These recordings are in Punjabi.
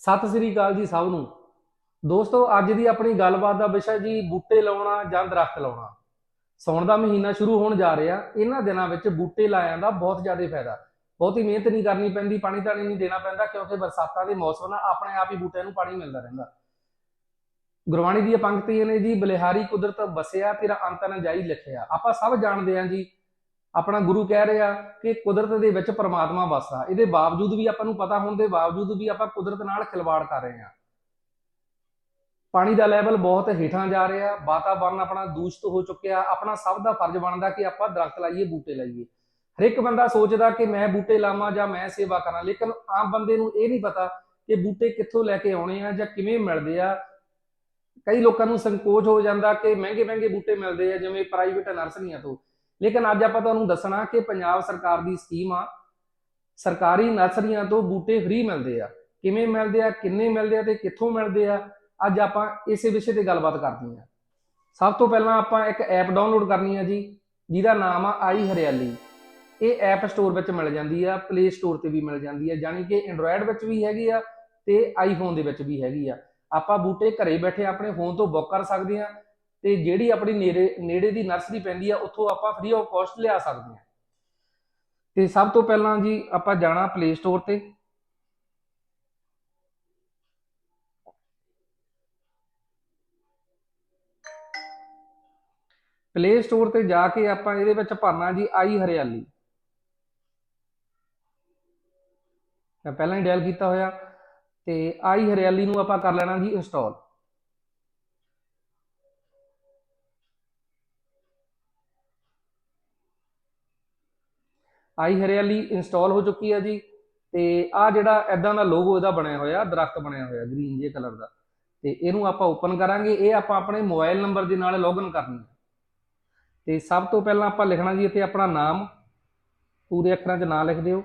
ਸਤਿ ਸ੍ਰੀ ਅਕਾਲ ਜੀ ਸਭ ਨੂੰ। ਦੋਸਤੋ, ਅੱਜ ਦੀ ਆਪਣੀ ਗੱਲਬਾਤ ਦਾ ਵਿਸ਼ਾ ਜੀ, ਬੂਟੇ ਲਾਉਣਾ ਜਾਂ ਦਰਖਤ ਲਾਉਣਾ। ਸੌਣ ਦਾ ਮਹੀਨਾ ਸ਼ੁਰੂ ਹੋਣ ਜਾ ਰਿਹਾ, ਇਹਨਾਂ ਦਿਨਾਂ ਵਿੱਚ ਬੂਟੇ ਲਾਇਆਂ ਦਾ ਬਹੁਤ ਜ਼ਿਆਦਾ ਫਾਇਦਾ। ਬਹੁਤੀ ਮਿਹਨਤ ਨਹੀਂ ਕਰਨੀ ਪੈਂਦੀ, ਪਾਣੀ ਤਾਣੀ ਨਹੀਂ ਦੇਣਾ ਪੈਂਦਾ, ਕਿਉਂਕਿ ਬਰਸਾਤਾਂ ਦੇ ਮੌਸਮ ਨਾਲ ਆਪਣੇ ਆਪ ਹੀ ਬੂਟਿਆਂ ਨੂੰ ਪਾਣੀ ਮਿਲਦਾ ਰਹਿੰਦਾ। ਗੁਰਬਾਣੀ ਦੀਆਂ ਪੰਕਤੀਆਂ ਨੇ ਜੀ, ਬਲਿਹਾਰੀ ਕੁਦਰਤ ਬਸਿਆ ਤੇਰਾ ਅੰਤ ਨਾ ਜਾਈ ਲਿਖਿਆ। ਆਪਾਂ ਸਭ ਜਾਣਦੇ ਹਾਂ ਜੀ ਆਪਣਾ ਗੁਰੂ ਕਹਿ ਰਿਹਾ ਕਿ ਕੁਦਰਤ ਦੇ ਵਿੱਚ ਪਰਮਾਤਮਾ ਵਸਦਾ ਇਹਦੇ ਬਾਵਜੂਦ ਵੀ ਆਪਾਂ ਨੂੰ ਪਤਾ ਹੋਣ ਦੇ ਬਾਵਜੂਦ ਵੀ ਆਪਾਂ ਕੁਦਰਤ ਨਾਲ ਖਿਲਵਾੜ ਕਰ ਰਹੇ ਹਾਂ। ਪਾਣੀ ਦਾ ਲੈਵਲ ਬਹੁਤ ਹੇਠਾਂ ਜਾ ਰਿਹਾ, ਵਾਤਾਵਰਨ ਆਪਣਾ ਦੂਸ਼ਿਤ ਹੋ ਚੁੱਕਿਆ, ਆਪਣਾ ਸਭ ਦਾ ਫਰਜ਼ ਬਣਦਾ ਕਿ ਆਪਾਂ ਦਰਖਤ ਲਾਈਏ, ਬੂਟੇ ਲਾਈਏ। ਹਰ ਇੱਕ ਬੰਦਾ ਸੋਚਦਾ ਕਿ ਮੈਂ ਬੂਟੇ ਲਾਵਾਂ ਜਾਂ ਮੈਂ ਸੇਵਾ ਕਰਾਂ, ਲੇਕਿਨ ਆਮ ਬੰਦੇ ਨੂੰ ਇਹ ਨਹੀਂ ਪਤਾ ਕਿ ਬੂਟੇ ਕਿੱਥੋਂ ਲੈ ਕੇ ਆਉਣੇ ਆ ਜਾਂ ਕਿਵੇਂ ਮਿਲਦੇ ਆ। ਕਈ ਲੋਕਾਂ ਨੂੰ ਸੰਕੋਚ ਹੋ ਜਾਂਦਾ ਕਿ ਮਹਿੰਗੇ ਮਹਿੰਗੇ ਬੂਟੇ ਮਿਲਦੇ ਆ, ਜਿਵੇਂ ਪ੍ਰਾਈਵੇਟ ਨਰਸਰੀਆਂ ਤੋਂ। ਲੇਕਿਨ ਅੱਜ ਆਪਾਂ ਤੁਹਾਨੂੰ ਦੱਸਣਾ ਕਿ ਪੰਜਾਬ ਸਰਕਾਰ ਦੀ ਸਕੀਮ ਆ, ਸਰਕਾਰੀ ਨਰਸਰੀਆਂ ਤੋਂ ਬੂਟੇ ਫ੍ਰੀ ਮਿਲਦੇ ਆ। ਕਿਵੇਂ ਮਿਲਦੇ ਆ, ਕਿੰਨੇ ਮਿਲਦੇ ਆ ਤੇ ਕਿੱਥੋਂ ਮਿਲਦੇ ਆ, ਅੱਜ ਆਪਾਂ ਇਸੇ ਵਿਸ਼ੇ ਤੇ ਗੱਲਬਾਤ ਕਰਦੇ ਹਾਂ ਸਭ ਤੋਂ ਪਹਿਲਾਂ ਆਪਾਂ ਇੱਕ ਐਪ ਡਾਊਨਲੋਡ ਕਰਨੀ ਆ ਜੀ, ਜਿਹਦਾ ਨਾਮ ਆ ਆਈ ਹਰਿਆਲੀ। ਇਹ ਐਪ ਸਟੋਰ ਵਿੱਚ ਮਿਲ ਜਾਂਦੀ ਆ ਪਲੇ ਸਟੋਰ ਤੇ ਵੀ ਮਿਲ ਜਾਂਦੀ ਆ ਯਾਨੀ ਕਿ ਐਂਡਰੋਇਡ ਵਿੱਚ ਵੀ ਹੈਗੀ ਆ ਤੇ ਆਈਫੋਨ ਦੇ ਵਿੱਚ ਵੀ ਹੈਗੀ ਆ। ਆਪਾਂ ਬੂਟੇ ਘਰੇ ਬੈਠੇ ਆਪਣੇ ਫੋਨ ਤੋਂ ਬੁੱਕ ਕਰ ਸਕਦੇ ਆ ਤੇ ਜਿਹੜੀ ਆਪਣੀ ਨੇੜੇ ਨੇੜੇ ਦੀ ਨਰਸਰੀ ਪੈਂਦੀ ਆ, ਉੱਥੋਂ ਆਪਾਂ ਫ੍ਰੀ ਆਫ ਕਾਸਟ ਲਿਆ ਸਕਦੇ ਹਾਂ। ਤੇ ਸਭ ਤੋਂ ਪਹਿਲਾਂ ਜੀ ਆਪਾਂ ਜਾਣਾ ਪਲੇ ਸਟੋਰ ਤੇ। ਪਲੇ ਸਟੋਰ ਤੇ ਜਾ ਕੇ ਆਪਾਂ ਇਹਦੇ ਵਿੱਚ ਭਰਨਾ ਜੀ ਆਈ ਹਰਿਆਲੀ। ਮੈਂ ਪਹਿਲਾਂ ਹੀ ਡਾਇਲ ਕੀਤਾ ਹੋਇਆ। ਤੇ ਆਈ ਹਰਿਆਲੀ ਨੂੰ ਆਪਾਂ ਕਰ ਲੈਣਾ ਜੀ ਇੰਸਟਾਲ ਆਈ ਹਰਿਆਲੀ ਇੰਸਟਾਲ ਹੋ ਚੁੱਕੀ ਹੈ ਜੀ ਤੇ ਆ ਜਿਹੜਾ ਐਦਾਂ ਦਾ ਲੋਗੋ ਇਹਦਾ ਬਣਿਆ ਹੋਇਆ, ਦਰਖਤ ਬਣਿਆ ਹੋਇਆ ਗ੍ਰੀਨ ਜੇ ਕਲਰ ਦਾ। ਤੇ ਇਹਨੂੰ ਆਪਾਂ ਓਪਨ ਕਰਾਂਗੇ, ਇਹ ਆਪਾਂ ਆਪਣੇ ਮੋਬਾਈਲ ਨੰਬਰ ਦੇ ਨਾਲ ਲੌਗਇਨ ਕਰਨੀ ਹੈ ਤੇ ਸਭ ਤੋਂ ਪਹਿਲਾਂ ਆਪਾਂ ਲਿਖਣਾ ਜੀ ਇੱਥੇ ਆਪਣਾ ਨਾਮ, ਪੂਰੇ ਅੱਖਰਾਂ 'ਚ ਨਾਂ ਲਿਖ ਦਿਓ।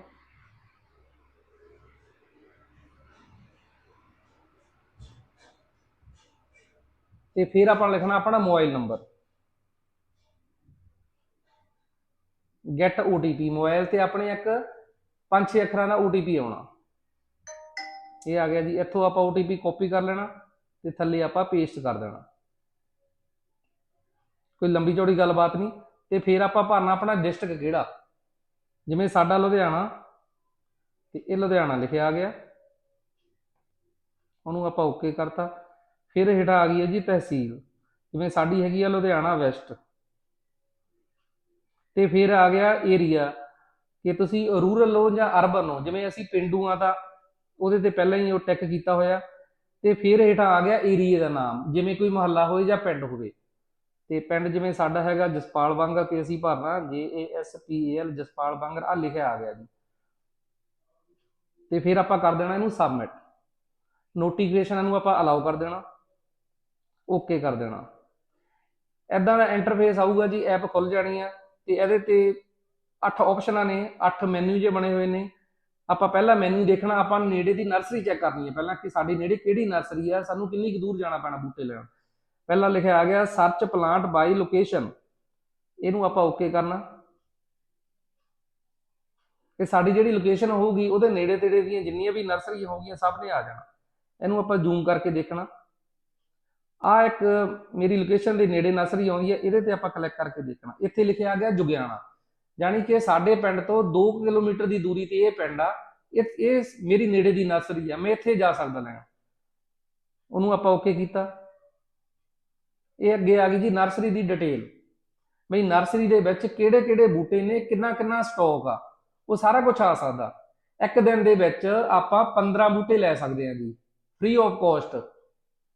ਤੇ ਫਿਰ ਆਪਾਂ ਲਿਖਣਾ ਆਪਣਾ mobile number get OTP mobile ਤੇ ਆਪਣੇ ਇੱਕ ਪੰਜ ਛੇ ਅੱਖਰਾਂ ਦਾ OTP ਆਉਣਾ। ਇਹ ਆ ਗਿਆ ਜੀ, ਇੱਥੋਂ ਆਪਾਂ OTP ਕਾਪੀ ਕਰ ਲੈਣਾ ਤੇ ਥੱਲੇ ਆਪਾਂ ਪੇਸਟ ਕਰ ਦੇਣਾ। ਕੋਈ ਲੰਬੀ ਚੌੜੀ ਗੱਲਬਾਤ ਨਹੀਂ। ਤੇ ਫਿਰ ਆਪਾਂ ਭਰਨਾ ਆਪਣਾ ਡਿਸਟ੍ਰਿਕਟ ਕਿਹੜਾ? ਜਿਵੇਂ ਸਾਡਾ ਲੁਧਿਆਣਾ, ਤੇ ਇਹ ਲੁਧਿਆਣਾ ਲਿਖਿਆ ਆ ਗਿਆ। ਉਹਨੂੰ ਆਪਾਂ ਓਕੇ ਕਰਤਾ। ਫਿਰ ਹੇਠਾਂ ਆ ਗਈ ਹੈ ਜੀ ਤਹਿਸੀਲ। ਜਿਵੇਂ ਸਾਡੀ ਹੈਗੀ ਆ ਲੁਧਿਆਣਾ ਵੈਸਟ। ਤੇ ਫਿਰ ਆ ਗਿਆ ਏਰੀਆ ਕਿ ਤੁਸੀਂ ਰੂਰਲ ਹੋ ਜਾਂ ਅਰਬਨ ਹੋ, ਜਿਵੇਂ ਅਸੀਂ ਪਿੰਡੂ ਆ ਤਾਂ ਉਹਦੇ ਤੇ ਪਹਿਲਾਂ ਹੀ ਉਹ ਟੈਕ ਕੀਤਾ ਹੋਇਆ। ਤੇ ਫਿਰ ਹੇਠਾਂ ਆ ਗਿਆ ਏਰੀਆ ਦਾ ਨਾਮ, ਜਿਵੇਂ ਕੋਈ ਮੁਹੱਲਾ ਹੋਵੇ ਜਾਂ ਪਿੰਡ ਹੋਵੇ। ਤੇ ਪਿੰਡ ਜਿਵੇਂ ਸਾਡਾ ਹੈਗਾ ਜਸਪਾਲ ਵਾਂਗਰ ਤੇ ਅਸੀਂ ਭਰਨਾ J A S P A L Jaspal Wangar ਆ, ਲਿਖਿਆ ਆ ਗਿਆ ਜੀ। ਤੇ ਫਿਰ ਆਪਾਂ ਕਰ ਦੇਣਾ ਇਹਨੂੰ ਸਬਮਿਟ ਨੋਟੀਫਿਕੇਸ਼ਨ ਨੂੰ ਆਪਾਂ ਅਲਾਉ ਕਰ ਦੇਣਾ। ਓਕੇ ਕਰ ਦੇਣਾ। ਐਦਾਂ ਦਾ ਇੰਟਰਫੇਸ ਆਊਗਾ ਜੀ ਐਪ ਖੁੱਲ ਜਾਣੀ ਆ। ਤੇ ਇਹਦੇ ਤੇ 8 ਆਪਸ਼ਨਾਂ ਨੇ 8 ਮੈਨੂ ਜੇ ਬਣੇ ਹੋਏ ਨੇ। ਆਪਾਂ ਪਹਿਲਾ ਮੈਨੂ ਦੇਖਣਾ, ਆਪਾਂ ਨੇੜੇ ਦੀ ਨਰਸਰੀ ਚੈੱਕ ਕਰਨੀ ਹੈ ਪਹਿਲਾਂ ਕਿ ਸਾਡੇ ਨੇੜੇ ਕਿਹੜੀ ਨਰਸਰੀ ਆ, ਸਾਨੂੰ ਕਿੰਨੀ ਕੁ ਦੂਰ ਜਾਣਾ ਪੈਣਾ ਬੂਟੇ ਲੈਣ। ਪਹਿਲਾਂ ਲਿਖਿਆ ਆ ਗਿਆ ਸਰਚ ਪਲਾਂਟ ਬਾਈ ਲੋਕੇਸ਼ਨ ਇਹਨੂੰ ਆਪਾਂ ਓਕੇ ਕਰਨਾ। ਕਿ ਸਾਡੀ ਜਿਹੜੀ ਲੋਕੇਸ਼ਨ ਹੋਊਗੀ, ਉਹਦੇ ਨੇੜੇ ਤੇੜੇ ਦੀਆਂ ਜਿੰਨੀਆਂ ਵੀ ਨਰਸਰੀਆਂ ਹੋਗੀਆਂ ਸਭ ਨੇ ਆ ਜਾਣਾ। ਇਹਨੂੰ ਆਪਾਂ ਜ਼ੂਮ ਕਰਕੇ ਦੇਖਣਾ। ਆ ਇੱਕ ਮੇਰੀ ਲੋਕੇਸ਼ਨ ਦੇ ਨੇੜੇ ਨਰਸਰੀ ਆਉਂਦੀ ਹੈ, ਇਹਦੇ ਤੇ ਆਪਾਂ ਕਲਿੱਕ ਕਰਕੇ ਦੇਖਣਾ। ਇੱਥੇ ਲਿਖਿਆ ਗਿਆ ਜੁਗਿਆਣਾ। ਯਾਨੀ ਕਿ ਸਾਡੇ ਪਿੰਡ ਤੋਂ 2 ਕਿਲੋਮੀਟਰ ਦੀ ਦੂਰੀ ਤੇ ਇਹ ਪਿੰਡ ਆ। ਇਹ ਇਹ ਮੇਰੀ ਨੇੜੇ ਦੀ ਨਰਸਰੀ ਆ, ਮੈਂ ਇੱਥੇ ਜਾ ਸਕਦਾ ਲੈਣ। ਉਹਨੂੰ ਆਪਾਂ ਓਕੇ ਕੀਤਾ। ਇਹ ਅੱਗੇ ਆ ਗਈ ਜੀ ਨਰਸਰੀ ਦੀ ਡਿਟੇਲ ਬਈ ਨਰਸਰੀ ਦੇ ਵਿੱਚ ਕਿਹੜੇ ਕਿਹੜੇ ਬੂਟੇ ਨੇ ਕਿੰਨਾ ਕਿੰਨਾ ਸਟਾਕ ਆ, ਉਹ ਸਾਰਾ ਕੁਝ ਆ ਸਕਦਾ। ਇੱਕ ਦਿਨ ਦੇ ਵਿੱਚ ਆਪਾਂ 15 ਬੂਟੇ ਲੈ ਸਕਦੇ ਆ ਜੀ। ਫ੍ਰੀ ਆਫ ਕਾਸਟ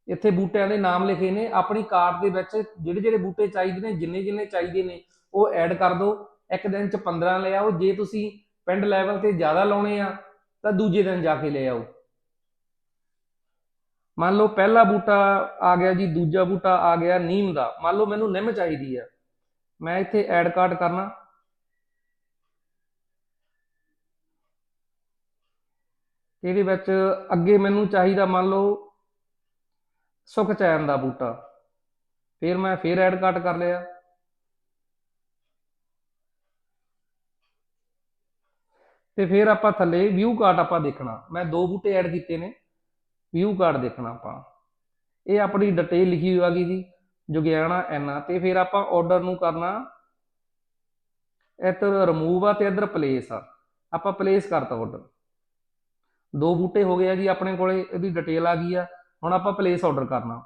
ਇੱਥੇ ਬੂਟਿਆਂ ਦੇ ਨਾਮ ਲਿਖੇ ਨੇ, ਆਪਣੀ ਕਾਰਟ ਦੇ ਵਿੱਚ ਜਿਹੜੇ ਜਿਹੜੇ ਬੂਟੇ ਚਾਹੀਦੇ ਨੇ, ਜਿੰਨੇ ਜਿੰਨੇ ਚਾਹੀਦੇ ਨੇ, ਉਹ ਐਡ ਕਰ ਦਿਓ ਇੱਕ ਦਿਨ ਚ 15 ਲੈ ਆਓ। ਜੇ ਤੁਸੀਂ ਪਿੰਡ ਲੈਵਲ ਤੇ ਜ਼ਿਆਦਾ ਲਾਉਣੇ ਆ, ਤਾਂ ਦੂਜੇ ਦਿਨ ਜਾ ਕੇ ਲੈ ਆਓ। ਮੰਨ ਲਓ ਪਹਿਲਾ ਬੂਟਾ ਆ ਗਿਆ ਜੀ, ਦੂਜਾ ਬੂਟਾ ਆ ਗਿਆ ਨੀਮ ਦਾ। ਮੰਨ ਲਓ ਮੈਨੂੰ ਨਿੰਮ ਚਾਹੀਦੀ ਆ। ਮੈਂ ਇੱਥੇ ਐਡ ਕਾਰਡ ਕਰਨਾ। ਇਹਦੇ ਵਿੱਚ ਅੱਗੇ ਮੈਨੂੰ ਚਾਹੀਦਾ ਮੰਨ ਲਓ ਸੁਖ ਚੈਨ ਦਾ ਬੂਟਾ। ਫਿਰ ਮੈਂ ਫਿਰ ਐਡ ਕਾਰਡ ਕਰ ਲਿਆ। ਤੇ ਫਿਰ ਆਪਾਂ ਥੱਲੇ ਵਿਊ ਕਾਰਟ ਆਪਾਂ ਦੇਖਣਾ। ਮੈਂ ਦੋ ਬੂਟੇ ਐਡ ਕੀਤੇ ਨੇ। ਵਿਊ ਕਾਰਡ ਦੇਖਣਾ ਆਪਾਂ। ਇਹ ਆਪਣੀ ਡਿਟੇਲ ਲਿਖੀ ਹੋਈ ਆਗੀ ਜੀ। ਜੁਗਿਆਣਾ ਐਨਾ ਤੇ ਫਿਰ ਆਪਾਂ ਆਰਡਰ ਨੂੰ ਕਰਨਾ। ਇੱਧਰ ਰਿਮੂਵ ਆ ਤੇ ਇੱਧਰ ਪਲੇਸ ਆ। ਆਪਾਂ ਪਲੇਸ ਕਰਤਾ ਆਰਡਰ ਦੋ ਬੂਟੇ ਹੋ ਗਏ ਆ ਜੀ ਆਪਣੇ ਕੋਲੇ। ਇਹਦੀ ਡਿਟੇਲ ਆ ਗਈ ਆ। ਹੁਣ ਆਪਾਂ ਪਲੇਸ ਆਰਡਰ ਕਰਨਾ।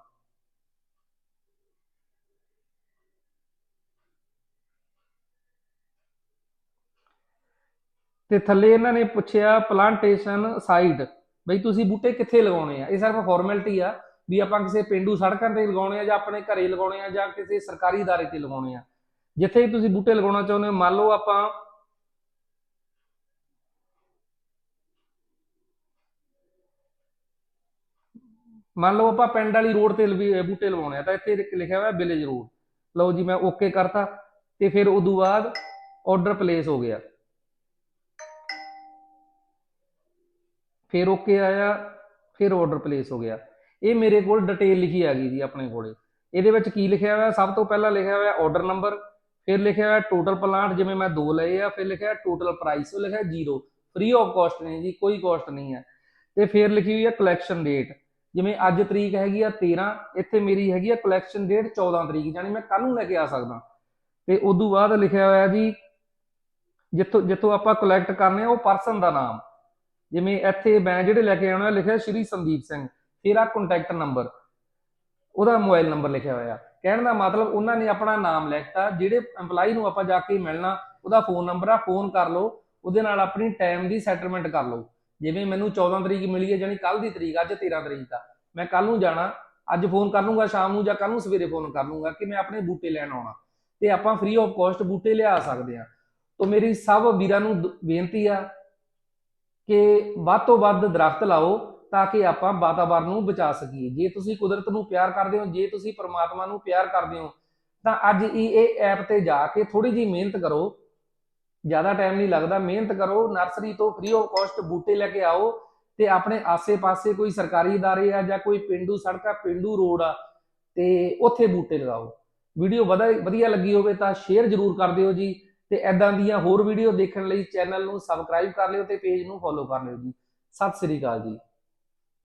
ਤੇ ਥੱਲੇ ਇਹਨਾਂ ਨੇ ਪੁੱਛਿਆ ਪਲਾਂਟੇਸ਼ਨ ਸਾਈਟ ਬਈ ਤੁਸੀਂ ਬੂਟੇ ਕਿੱਥੇ ਲਗਾਉਣੇ ਆ? ਇਹ ਸਿਰਫ ਫਾਰਮੈਲਿਟੀ ਆ ਵੀ ਆਪਾਂ ਕਿਸੇ ਪਿੰਡੂ ਸੜਕਾਂ ਤੇ ਲਗਾਉਣੇ ਆ ਜਾਂ ਆਪਣੇ ਘਰੇ ਲਗਾਉਣੇ ਆ ਜਾਂ ਕਿਸੇ ਸਰਕਾਰੀ ਦਾਰੇ ਤੇ ਲਗਾਉਣੇ ਆ। ਜਿੱਥੇ ਵੀ ਤੁਸੀਂ ਬੂਟੇ ਲਗਾਉਣਾ ਚਾਹੁੰਦੇ ਹੋ, ਮੰਨ ਲਓ ਆਪਾਂ ਮੰਨ ਲਓ ਆਪਾਂ ਪਿੰਡ ਵਾਲੀ ਰੋਡ ਤੇ ਲਵੀ- ਬੂਟੇ ਲਵਾਉਣੇ ਆ, ਤਾਂ ਇੱਥੇ ਲਿਖਿਆ ਹੋਇਆ ਵਿਲੇਜ ਰੋਡ ਲਓ ਜੀ ਮੈਂ ਓਕੇ ਕਰਤਾ, ਤੇ ਫਿਰ ਉਦੋਂ ਬਾਅਦ ਆਰਡਰ ਪਲੇਸ ਹੋ ਗਿਆ। ਫਿਰ ਓਕੇ ਆਇਆ, ਫਿਰ ਆਰਡਰ ਪਲੇਸ ਹੋ ਗਿਆ। ਇਹ ਮੇਰੇ ਕੋਲ ਡਿਟੇਲ ਲਿਖੀ ਆ ਗਈ ਜੀ ਆਪਣੇ ਕੋਲੇ। ਇਹਦੇ ਵਿੱਚ ਕੀ ਲਿਖਿਆ ਹੋਇਆ? ਸਭ ਤੋਂ ਪਹਿਲਾਂ ਲਿਖਿਆ ਹੋਇਆ ਆਰਡਰ ਨੰਬਰ ਫਿਰ ਲਿਖਿਆ ਹੋਇਆ ਟੋਟਲ ਪਲਾਂਟ ਜਿਵੇਂ ਮੈਂ ਦੋ ਲਏ ਆ, ਫਿਰ ਲਿਖਿਆ ਟੋਟਲ ਪ੍ਰਾਈਸ ਉਹ ਲਿਖਿਆ ਜ਼ੀਰੋ ਫ੍ਰੀ ਆਫ ਕਾਸਟ ਨਹੀਂ ਜੀ, ਕੋਈ ਕਾਸਟ ਨਹੀਂ ਹੈ ਤੇ ਫਿਰ ਲਿਖੀ ਹੋਈ ਹੈ ਕਲੈਕਸ਼ਨ ਡੇਟ ਜਿਵੇਂ ਅੱਜ ਤਰੀਕ ਹੈਗੀ ਆ 13 ਇੱਥੇ ਮੇਰੀ ਹੈਗੀ ਆ ਕਲੈਕਸ਼ਨ ਡੇਟ 14 ਤਰੀਕ ਯਾਨੀ ਮੈਂ ਕੱਲ ਨੂੰ ਲੈ ਕੇ ਆ ਸਕਦਾ। ਤੇ ਉਦੋਂ ਬਾਅਦ ਲਿਖਿਆ ਹੋਇਆ ਜੀ, ਜਿੱਥੋਂ ਜਿੱਥੋਂ ਆਪਾਂ ਕਲੈਕਟ ਕਰਨੇ ਆ, ਉਹ ਪਰਸਨ ਦਾ ਨਾਮ। ਜਿਵੇਂ ਇੱਥੇ ਮੈਂ ਜਿਹੜੇ ਲੈ ਕੇ ਆਉਣਾ, ਲਿਖਿਆ ਸ਼੍ਰੀ ਸੰਦੀਪ ਸਿੰਘ, ਫਿਰ ਆ ਕੰਟੈਕਟ ਨੰਬਰ ਉਹਦਾ ਮੋਬਾਈਲ ਨੰਬਰ ਲਿਖਿਆ ਹੋਇਆ। ਕਹਿਣ ਦਾ ਮਤਲਬ ਉਹਨਾਂ ਨੇ ਆਪਣਾ ਨਾਮ ਲਿਖਤਾ, ਜਿਹੜੇ EMPLOYE ਨੂੰ ਆਪਾਂ ਜਾ ਕੇ ਮਿਲਣਾ, ਉਹਦਾ ਫੋਨ ਨੰਬਰ ਆ ਫੋਨ ਕਰ ਲਓ, ਉਹਦੇ ਨਾਲ ਆਪਣੀ ਟਾਈਮ ਦੀ ਸੈਟਲਮੈਂਟ ਕਰ ਲਓ। ਜਿਵੇਂ ਮੈਨੂੰ 14 ਤਰੀਕ ਮਿਲੀ ਹੈ ਜਾਨੀ ਕੱਲ ਦੀ ਤਰੀਕ, ਅੱਜ 13 ਤਰੀਕ ਆ। ਮੈਂ ਕੱਲ ਨੂੰ ਜਾਣਾ, ਅੱਜ ਫੋਨ ਕਰ ਲੂੰਗਾ, ਸ਼ਾਮ ਨੂੰ ਜਾਂ ਕੱਲ ਨੂੰ ਸਵੇਰੇ ਫੋਨ ਕਰ ਲੂੰਗਾ ਕਿ ਮੈਂ ਆਪਣੇ ਬੂਟੇ ਲੈਣ ਆਉਣਾ। ਤੇ ਆਪਾਂ ਫ੍ਰੀ ਆਫ ਕਾਸਟ ਬੂਟੇ ਲਿਆ ਸਕਦੇ ਆ ਤੋਂ ਮੇਰੀ ਸਭ ਵੀਰਾਂ ਨੂੰ ਬੇਨਤੀ ਆ ਕਿ ਵੱਧ ਤੋਂ ਵੱਧ ਦਰਖਤ ਲਾਓ ਤਾਂ ਕਿ ਆਪਾਂ ਵਾਤਾਵਰਨ ਨੂੰ ਬਚਾ ਸਕੀਏ। ਜੇ ਤੁਸੀਂ ਕੁਦਰਤ ਨੂੰ ਪਿਆਰ ਕਰਦੇ ਹੋ, ਜੇ ਤੁਸੀਂ ਪਰਮਾਤਮਾ ਨੂੰ ਪਿਆਰ ਕਰਦੇ ਹੋ, ਤਾਂ ਅੱਜ ਹੀ ਇਹ ਐਪ ਤੇ ਜਾ ਕੇ ਥੋੜੀ ਜੀ ਮਿਹਨਤ ਕਰੋ ਜ਼ਿਆਦਾ ਟਾਈਮ ਨਹੀਂ ਲੱਗਦਾ ਮਿਹਨਤ ਕਰੋ ਨਰਸਰੀ ਤੋਂ ਫ੍ਰੀ ਆਫ ਕਾਸਟ ਬੂਟੇ ਲੈ ਕੇ ਆਓ ਤੇ ਆਪਣੇ ਆਸੇ-ਪਾਸੇ ਕੋਈ ਸਰਕਾਰੀ ادارے ਆ ਜਾਂ ਕੋਈ ਪਿੰਡੂ ਸੜਕਾਂ ਪਿੰਡੂ ਰੋਡ ਆ ਤੇ ਉੱਥੇ ਬੂਟੇ ਲਗਾਓ ਵੀਡੀਓ ਵਧੀਆ ਲੱਗੀ ਹੋਵੇ ਤਾਂ ਸ਼ੇਅਰ ਜ਼ਰੂਰ ਕਰ ਦਿਓ ਜੀ ਤੇ ਐਦਾਂ ਦੀਆਂ ਹੋਰ ਵੀਡੀਓ ਦੇਖਣ ਲਈ ਚੈਨਲ ਨੂੰ ਸਬਸਕ੍ਰਾਈਬ ਕਰ ਲਿਓ ਤੇ ਪੇਜ ਨੂੰ ਫੋਲੋ ਕਰ ਲਿਓ ਜੀ ਸਤਿ ਸ੍ਰੀ ਅਕਾਲ ਜੀ